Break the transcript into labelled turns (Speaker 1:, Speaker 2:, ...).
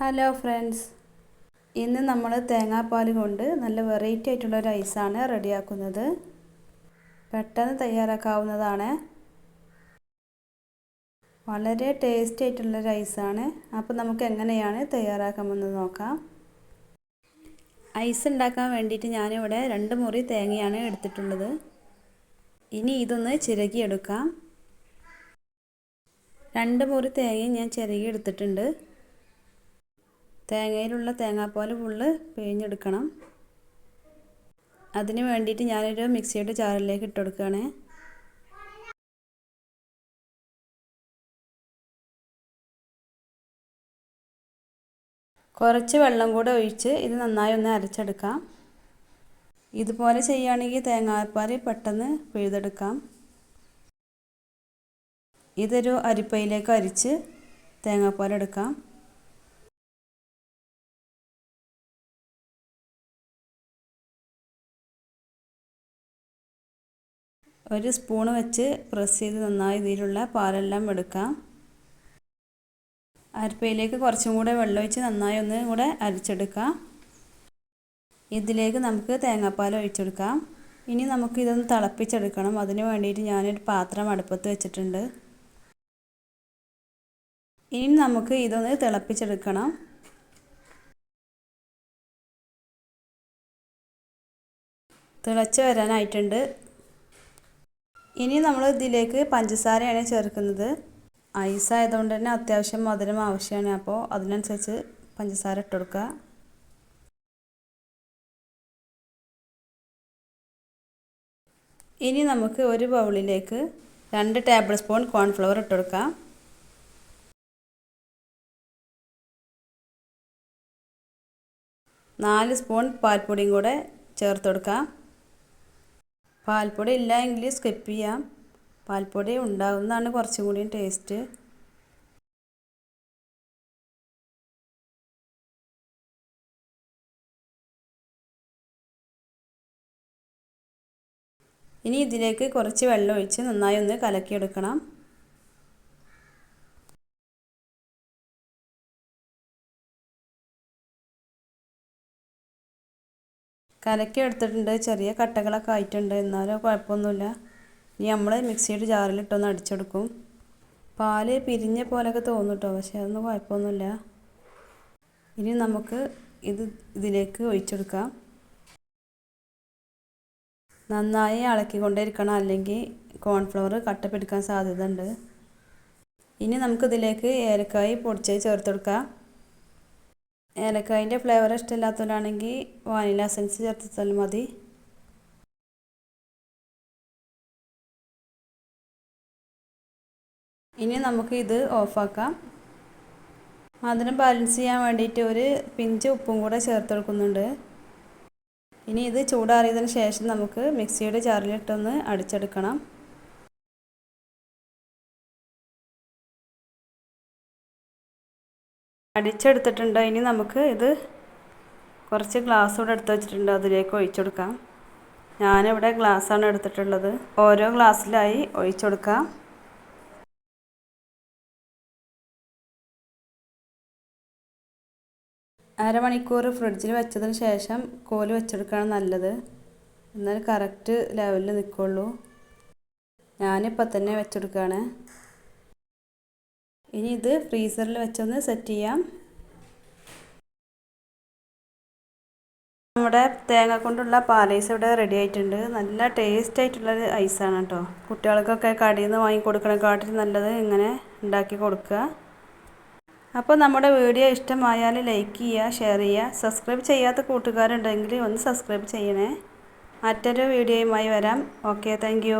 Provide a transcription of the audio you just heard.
Speaker 1: Hello friends ഇന്ന് നമ്മൾ തേങ്ങാപ്പാൽ കൊണ്ട് നല്ല വെറൈറ്റി ആയിട്ടുള്ള ഒരു ഐസാണ് റെഡിയാക്കുന്നത്. പെട്ടെന്ന് തയ്യാറാക്കാവുന്നതാണ്. വളരെ ടേസ്റ്റി ആയിട്ടുള്ള ഒരു ഐസാണ് അപ്പോൾ നമുക്ക് എങ്ങനെയാണ് തയ്യാറാക്കാമെന്ന് നോക്കാം. ഐസ് ഉണ്ടാക്കാൻ വേണ്ടിയിട്ട് ഞാനിവിടെ രണ്ട് മുറി തേങ്ങയാണ് എടുത്തിട്ടുള്ളത്. ഇനി ഇതൊന്ന് ചിരകിയെടുക്കാം. രണ്ട് മുറി തേങ്ങയും ഞാൻ ചിരകി എടുത്തിട്ടുണ്ട് തേങ്ങയിലുള്ള തേങ്ങാപ്പാൽ ഫുള്ള് പിഴിഞ്ഞെടുക്കണം. അതിന് വേണ്ടിയിട്ട് ഞാനൊരു മിക്സിയുടെ ജാറിലേക്ക് ഇട്ട് കൊടുക്കുകയാണ്. കുറച്ച് വെള്ളം കൂടെ ഒഴിച്ച് ഇത് നന്നായി ഒന്ന് അരച്ചെടുക്കാം. ഇതുപോലെ ചെയ്യുകയാണെങ്കിൽ തേങ്ങാപ്പാൽ പെട്ടെന്ന് പിഴുതെടുക്കാം. ഇതൊരു അരിപ്പയിലേക്ക് അരിച്ച് തേങ്ങാപ്പാൽ എടുക്കാം. ഒരു സ്പൂണ് വെച്ച് പ്രസ് ചെയ്ത് നന്നായി ഇതിലുള്ള പാലെല്ലാം എടുക്കാം. അരിപ്പയിലേക്ക് കുറച്ചും കൂടെ വെള്ളമൊഴിച്ച് നന്നായി ഒന്ന് കൂടെ അരച്ചെടുക്കാം. ഇതിലേക്ക് നമുക്ക് തേങ്ങാപ്പാൽ ഒഴിച്ചെടുക്കാം. ഇനി നമുക്ക് ഇതൊന്ന് തിളപ്പിച്ചെടുക്കണം. അതിന് വേണ്ടിയിട്ട് ഞാനൊരു പാത്രം അടുപ്പത്ത് വെച്ചിട്ടുണ്ട്. ഇനി നമുക്ക് ഇതൊന്ന് തിളപ്പിച്ചെടുക്കണം. തിളച്ച് വരാനായിട്ടുണ്ട്. ഇനി നമ്മൾ ഇതിലേക്ക് പഞ്ചസാരയാണ് ചേർക്കുന്നത്. ഐസ് ആയതുകൊണ്ട് തന്നെ അത്യാവശ്യം മധുരം ആവശ്യമാണ്. അപ്പോൾ അതിനനുസരിച്ച് പഞ്ചസാര ഇട്ട് കൊടുക്കുക. ഇനി നമുക്ക് ഒരു ബൗളിലേക്ക് രണ്ട് ടേബിൾ സ്പൂൺ കോൺഫ്ലവർ ഇട്ട് കൊടുക്കാം. നാല് സ്പൂൺ പാൽപ്പൊടിയും കൂടെ ചേർത്ത് കൊടുക്കാം. പാൽപ്പൊടി ഇല്ല എങ്കിൽ സ്കിപ്പ് ചെയ്യാം. പാൽപ്പൊടി ഉണ്ടാകുന്നതാണ് കുറച്ചും കൂടി ടേസ്റ്റ് ഇനി ഇതിലേക്ക് കുറച്ച് വെള്ളം ഒഴിച്ച് നന്നായി ഒന്ന് കലക്കിയെടുക്കണം. കലക്കി എടുത്തിട്ടുണ്ട് ചെറിയ കട്ടകളൊക്കെ ആയിട്ടുണ്ട്. എന്നാലും കുഴപ്പമൊന്നുമില്ല. ഇനി നമ്മൾ മിക്സിയുടെ ജാറിലിട്ടൊന്ന് അടിച്ചെടുക്കും. പാൽ പിരിഞ്ഞ പോലെയൊക്കെ തോന്നും കേട്ടോ പക്ഷേ അതൊന്നും കുഴപ്പമൊന്നുമില്ല. ഇനി നമുക്ക് ഇത് ഇതിലേക്ക് ഒഴിച്ചെടുക്കാം. നന്നായി ഇളക്കിക്കൊണ്ടേയിരിക്കണം അല്ലെങ്കിൽ കോൺഫ്ലവർ കട്ട പിടിക്കാൻ സാധ്യത ഉണ്ട് ഇനി നമുക്കിതിലേക്ക് ഏലക്കായി പൊടിച്ചത് ചേർത്ത് കൊടുക്കാം ഏലക്കായിന്റെ ഫ്ലേവർ ഇഷ്ടമില്ലാത്തവരാണെങ്കിൽ വാനില എസൻസ് ചേർത്താൽ മതി. ഇനി നമുക്ക് ഇത് ഓഫാക്കാം മധുരം ബാലൻസ് ചെയ്യാൻ വേണ്ടിയിട്ട് ഒരു പിഞ്ച് ഉപ്പും കൂടെ ചേർത്ത് കൊടുക്കുന്നുണ്ട്. ഇനി ഇത് ചൂടാറിയതിന് ശേഷം നമുക്ക് മിക്സിയുടെ ജാറിലിട്ടൊന്ന് അടിച്ചെടുക്കണം. അടിച്ചെടുത്തിട്ടുണ്ട്. ഇനി നമുക്ക് ഇത് കുറച്ച് ഗ്ലാസ് കൂടെ എടുത്ത് വെച്ചിട്ടുണ്ട്. അതിലേക്ക് ഒഴിച്ചു കൊടുക്കാം. ഞാനിവിടെ ഗ്ലാസ്സാണ് എടുത്തിട്ടുള്ളത്. ഓരോ ഗ്ലാസ്സിലായി ഒഴിച്ചു കൊടുക്കാം. അരമണിക്കൂർ ഫ്രിഡ്ജിൽ വെച്ചതിന് ശേഷം കോൽ വെച്ചെടുക്കുകയാണ് നല്ലത്. എന്നാൽ കറക്റ്റ് ലെവലിൽ നിൽക്കുള്ളൂ. ഞാനിപ്പോൾ തന്നെ വെച്ചെടുക്കുകയാണ്. ഇനി ഇത് ഫ്രീസറിൽ വെച്ചൊന്ന് സെറ്റ് ചെയ്യാം. നമ്മുടെ തേങ്ങ കൊണ്ടുള്ള പാലൈസ് ഇവിടെ റെഡി ആയിട്ടുണ്ട്. നല്ല ടേസ്റ്റ് ആയിട്ടുള്ളൊരു ഐസാണ് കേട്ടോ. കുട്ടികൾക്കൊക്കെ കടയിൽ നിന്ന് വാങ്ങി കൊടുക്കണേക്കാട്ടിൽ നല്ലത് ഇങ്ങനെ ഉണ്ടാക്കി കൊടുക്കുക. അപ്പോൾ നമ്മുടെ വീഡിയോ ഇഷ്ടമായാൽ ലൈക്ക് ചെയ്യുക ഷെയർ ചെയ്യുക സബ്സ്ക്രൈബ് ചെയ്യാത്ത കൂട്ടുകാരുണ്ടെങ്കിൽ ഒന്ന് സബ്സ്ക്രൈബ് ചെയ്യണേ. മറ്റൊരു വീഡിയോയുമായി വരാം. Okay thank